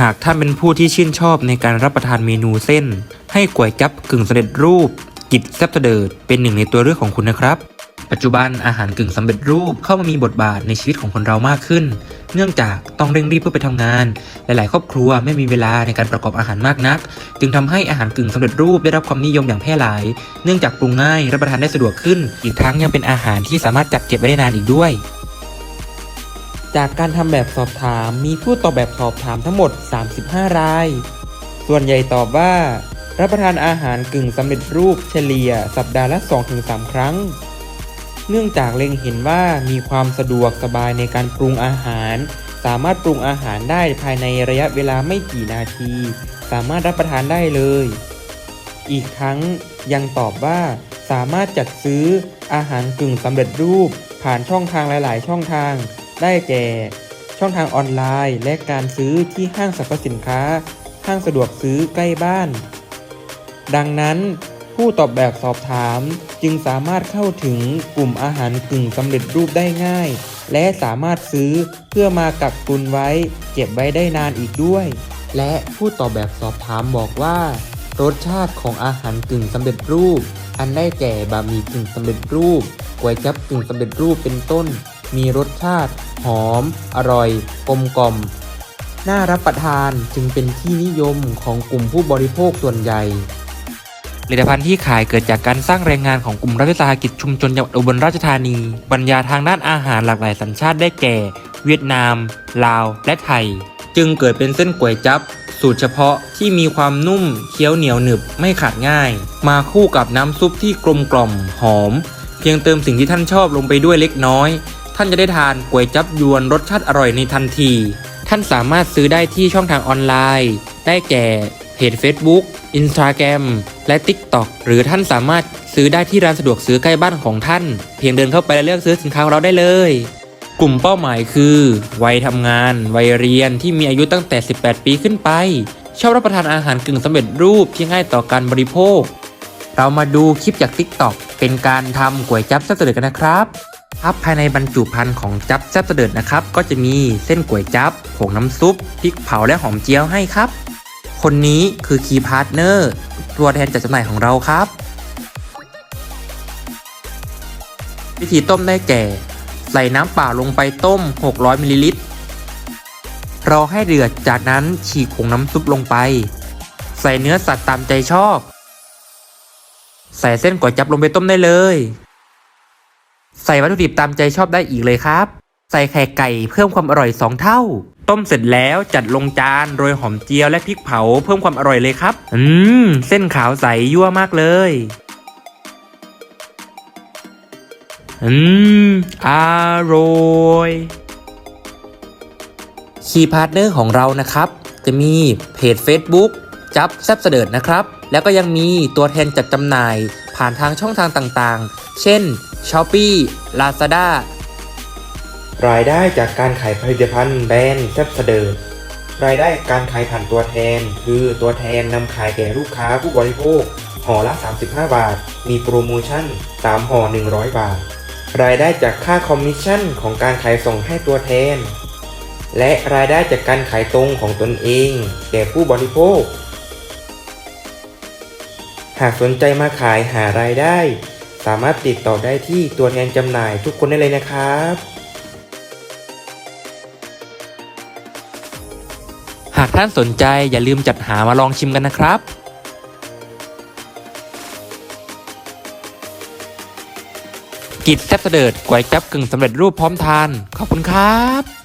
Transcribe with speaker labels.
Speaker 1: หากท่านเป็นผู้ที่ชื่นชอบในการรับประทานเมนูเส้น ให้ก๋วยจั๊บกึ่งสำเร็จรูป กิจแซ่บเสดิดเป็นหนึ่งในตัวเลือกของคุณนะครับ ปัจจุบันอาหารกึ่งสำเร็จรูปเข้ามามีบทบาทในชีวิตของคนเรามากขึ้น เนื่องจากต้องเร่งรีบเพื่อไปทำงาน หลาย ๆ ครอบครัวไม่มีเวลาในการประกอบอาหารมากนัก จึงทำให้อาหารกึ่งสำเร็จรูปได้รับความนิยมอย่างแพร่หลาย เนื่องจากปรุงง่ายรับประทานได้สะดวกขึ้น อีกทั้งยังเป็นอาหารที่สามารถจัดเก็บไว้ได้นานอีกด้วย จากการทำแบบสอบถามมีผู้ตอบแบบสอบถามทั้งหมด 35 ราย ส่วนใหญ่ตอบว่า รับประทานอาหารกึ่งสำเร็จรูปเฉลี่ย สัปดาห์ละ 2-3 ครั้ง เนื่องจากเล็งเห็นว่ามีความสะดวกสบายในการปรุงอาหาร สามารถปรุงอาหารได้ภายในระยะเวลาไม่กี่นาที สามารถรับประทานได้เลย อีกทั้งยังตอบว่า สามารถจัดซื้ออาหารกึ่งสำเร็จรูปผ่านช่องทางหลาย ๆ ช่องทาง ได้แก่ ช่องทางออนไลน์ และการซื้อที่ห้างสรรพสินค้า ห้างสะดวกซื้อใกล้บ้าน ดังนั้น ผู้ตอบแบบสอบถามจึงสามารถเข้าถึงกลุ่มอาหารกึ่งสำเร็จรูปได้ง่าย และสามารถซื้อเพื่อมากักตุนไว้ เก็บไว้ได้นานอีกด้วย และผู้ตอบแบบสอบถามบอกว่า รสชาติของอาหารกึ่งสำเร็จรูป อันได้แก่บะหมี่กึ่งสำเร็จรูปก๋วยจั๊บกึ่งสำเร็จรูปเป็นต้น มีรสชาติ หอม อร่อย กลมกล่อม น่ารับประทานจึงเป็นที่นิยมของกลุ่มผู้บริโภคส่วนใหญ่ผลิตภัณฑ์ที่ขายเกิดจากการสร้างแรงงานของกลุ่มรัฐวิสาหกิจชุมชนจังหวัดอุบลราชธานีบรรยาทางด้านอาหารหลากหลายสัญชาติได้แก่ เวียดนาม ลาว และไทย จึงเกิดเป็นเส้นก๋วยจั๊บสูตรเฉพาะที่มีความนุ่มเคี้ยวเหนียวหนึบไม่ขาดง่าย มาคู่กับน้ำซุปที่กลมกล่อมหอม เพียงเติมสิ่งที่ท่านชอบลงไปด้วยเล็กน้อย ท่านจะได้ทานก๋วยจับยวนรสชาติอร่อยในทันที ท่านสามารถซื้อได้ที่ช่องทางออนไลน์ ได้แก่เพจ Facebook Instagram และ TikTok หรือท่านสามารถซื้อได้ที่ร้านสะดวกซื้อใกล้บ้านของท่าน เพียงเดินเข้าไปและเลือกซื้อสินค้าของเราได้เลย กลุ่มเป้าหมายคือ วัยทำงาน วัยเรียนที่มีอายุตั้งแต่ 18 ปีขึ้นไปชอบรับประทานอาหารกึ่งสำเร็จรูปที่ง่ายต่อการบริโภค เรามาดูคลิปจาก TikTok เป็นการทำก๋วยจั๊บแซ่บเสด็จกันนะครับ ครับภายในบรรจุภัณฑ์ของจับแซ่บเสด็จนะครับ ก็จะมีเส้นก๋วยจับผงน้ำซุปพริกเผาและหอมเจียวให้ครับ คนนี้คือคีย์พาร์ทเนอร์ตัวแทนจัดจำหน่ายของเราครับ วิธีต้มได้แก่ ใส่น้ำเปล่าลงไปต้ม 600มิลลิลิตรรอให้เดือดจากนั้นฉีกผงน้ำซุปลงไป ใส่เนื้อสัตว์ตามใจชอบ ใส่เส้นก๋วยจับลงไปต้มได้เลย ใส่วัตถุดิบตามใจชอบได้อีกเลยครับ ใส่ไข่ไก่เพิ่มความอร่อย 2 เท่า ต้มเสร็จแล้วจัดลงจานโรยหอมเจียวและพริกเผาเพิ่มความอร่อยเลยครับ อืม เส้นขาวใสยั่วมากเลย อืม อร่อยคีย์พาร์ทเนอร์ของเรานะครับ จะมีเพจ Facebook จับแซบเสดิร์ดนะครับ แล้วก็ยังมีตัวแทนจัดจำหน่าย ผ่านทางช่องทางต่างๆ เช่น Shopee Lazada รายได้จากการขายผลิตภัณฑ์แบรนด์แซบเสดิร์ดรายได้การขายผ่านตัวแทน คือตัวแทนนำขายแก่ลูกค้าผู้บริโภคห่อละ 35 บาท มีโปรโมชั่น 3ห่อ100 บาท รายได้จากค่าคอมมิชชั่นของการขายส่งให้ตัวแทน และรายได้จากการขายตรงของตนเอง แก่ผู้บริโภค หากสนใจมาขายหารายได้ สามารถติดต่อได้ที่ตัวแทนจำหน่ายทุกคนได้เลยนะครับ หากท่านสนใจอย่าลืมจัดหามาลองชิมกันนะครับกิจแซ่บเสดิร์ดก๋วยจับกึ่งสำเร็จรูปพร้อมทาน ขอบคุณครับ